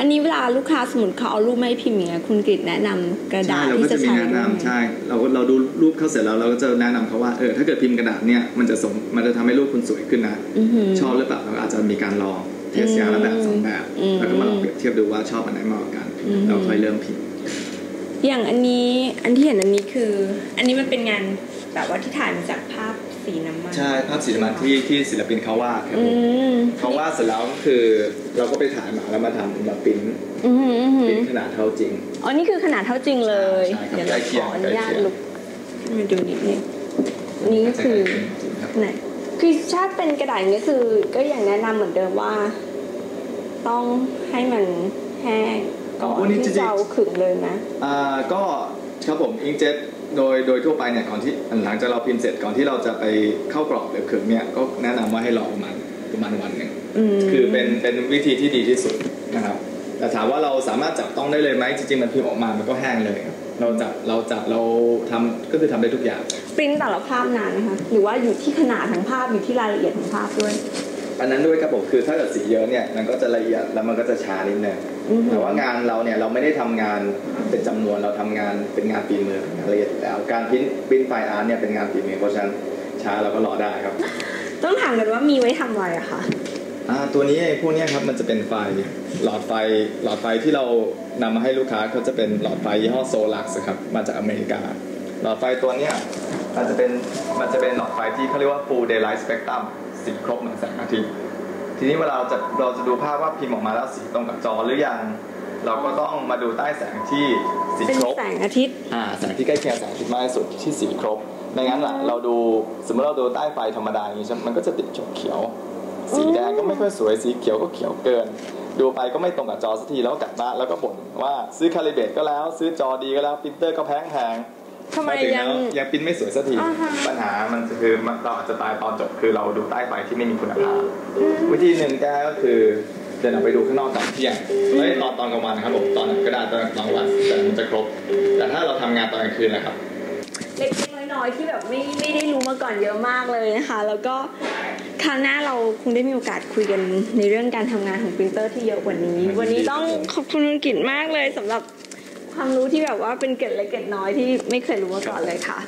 อันนี้เวลาลูกค้าสมมติเขาเอารูปมาให้พิมพ์อย่างเงี้ยคุณกฤษแนะนำกระดาใช่ษเราที่ก็จะจะมีใช้แนะด้วยนำใช่ เราเราดูรูปเขาเสร็จแล้วเราก็จะแนะนำเขาว่าเออถ้าเกิดพิมพ์กระดาษเนี่ยมันจะส่งมันจะทำให้รูปคุณสวยขึ้นนะอือหือชอบหรือเปล่าเราก็อาจจะมีการลองเทสยางละแบบสองแบบอืมแล้วก็มาลองเปรียบเทียบดูว่าชอบอันไหนมากกว่ากันอืมเราค่อยเริ่มพิมพ์อย่างอันนี้อันที่เห็นอันนี้คือ อันนี้มันเป็นงานแบบว่าที่ถ่ายมาจากภาพ สีน้ำมัน ใช่ภาพสีน้ำมันที่ที่ศิลปินเขาวาดครับอืผมมเขาวาดเสร็จแล้วก็คือเราก็ไปถ่ายมาแล้วมาทำมาปริ้นอือหืออือหืปอริ้นขนาดเท่าจริงอ๋อนี่คือขนาดเท่าจริงเลยใช่ครับเดี๋ยวเราใกล้เคีขยงออนุญาตใกล้เคียงลุกมาดูนิดนึงนี่ก็คือครับไหนคือถ้าเป็นกระดาษอย่างนี้ยคือก็อย่างแนะนำเหมือนเดิมว่า ต้องให้มันแห้งก่อนที่จะเอาขึงเลยนะอ่าก็ครับผมอิงเจ็ต โดยโดยทั่วไปเนี่ยก่อนที่หลังจากเราพิมพ์เสร็จก่อนที่เราจะไปเข้ากรอบหรือขึงเนี่ยก็แนะนำว่าให้รอประมาณประมาณวันหนึ่งอืมคือเป็นเป็นวิธีที่ดีที่สุดนะครับแต่ถามว่าเราสามารถจับต้องได้เลยไหมจริงๆมันพิมพ์ออกมามันก็แห้งเลยครับเราจับเราจับเราทำก็คือทำได้ทุกอย่างปริ้นแต่ละภาพนานนะคะหรือว่าอยู่ที่ขนาดของภาพอยู่ที่รายละเอียดของภาพด้วย อันนั้นด้วยครับผมคือถ้าเกิดสีเยอะเนี่ยมันก็จะละเอียดแล้วมันก็จะช้านิดนึงอือหือแต่ว่างานเราเนี่ยเราไม่ได้ทำงานเป็นจำนวนเราทำงานเป็นงานฝีมืองานละเอียดอยู่แล้ว การพิมพ์พิมพ์ไฟล์อาร์ตเนี่ยเป็นงานฝีมือเพราะฉะนั้นช้าเราก็รอได้ครับ ต้องถามกันว่ามีไว้ทำอะไรอะคะอ่าตัวนี้ไอ้พวกเนี้ยครับมันจะเป็นไฟหลอดไฟหลอดไฟที่เรานำมาให้ลูกค้าเขาจะเป็นหลอดไฟยี่ห้อโซลักส์ครับมาจากอเมริกา หลอดไฟตัวเนี้ย มันจะเป็นมันจะเป็นหลอดไฟที่เขาเรียกว่า full daylight spectrum สีครบเหมือนแสงอาทิตย์ทีนี้เวลาเราจะเราจะดูภาพว่าพิมพ์ออกมาแล้วสีตรงกับจอหรือยัง เราก็ต้องมาดูใต้แสงที่สีเป็นครบแสงอาทิตย์อ่าแสงที่ใกล้เคียงแสงอาทิตย์มากที่สุดที่สีครบไม่งั้นล่ะเราดูสมมติเราดูใต้ไฟธรรมดาอย่างนี้ใช่ไหมมันก็จะติดจุดเขียวสีแดงก็ไม่ค่อยสวยสีเขียวก็เขียวเกิน ดูไปก็ไม่ตรงกับจอสักทีแล้วก็กลับบ้านแล้วก็บ่นว่าซื้อคาลิเบตก็แล้ว ซื้อจอดีก็แล้วปรินเตอร์ก็แพงแพง ทำไมถึงยังแล้วยังปริ้นไม่สวยสักทีอ่าฮะปัญหามันคือมันเราอาจจะตายตอนจบคือเราดูใต้ไฟที่ไม่มีคุณภาพ วิธีหนึ่งแก้ก็คือเดินออกไปดูข้างนอกตอนเที่ยงเฮ้ยตอนตอนกลางวันนะครับผมตอนไหนก็ได้ตอนกลางวันแต่มันจะครบ แต่ถ้าเราทำงานตอนกลางคืนนะครับ เล็กๆน้อยๆที่แบบไม่ไม่ได้รู้มาก่อนเยอะมากเลยนะคะ แล้วก็คราวหน้าเราคงได้มีโอกาสคุยกันในเรื่องการทำงานของปรินเตอร์ที่เยอะกว่านี้ วันนี้ต้องขอบคุณคุณกิจมากเลยสำหรับ ความรู้ที่แบบว่าเป็นเกร็ดเล็กเกร็ดน้อยที่ไม่เคยรู้มาก่อนเลยค่ะ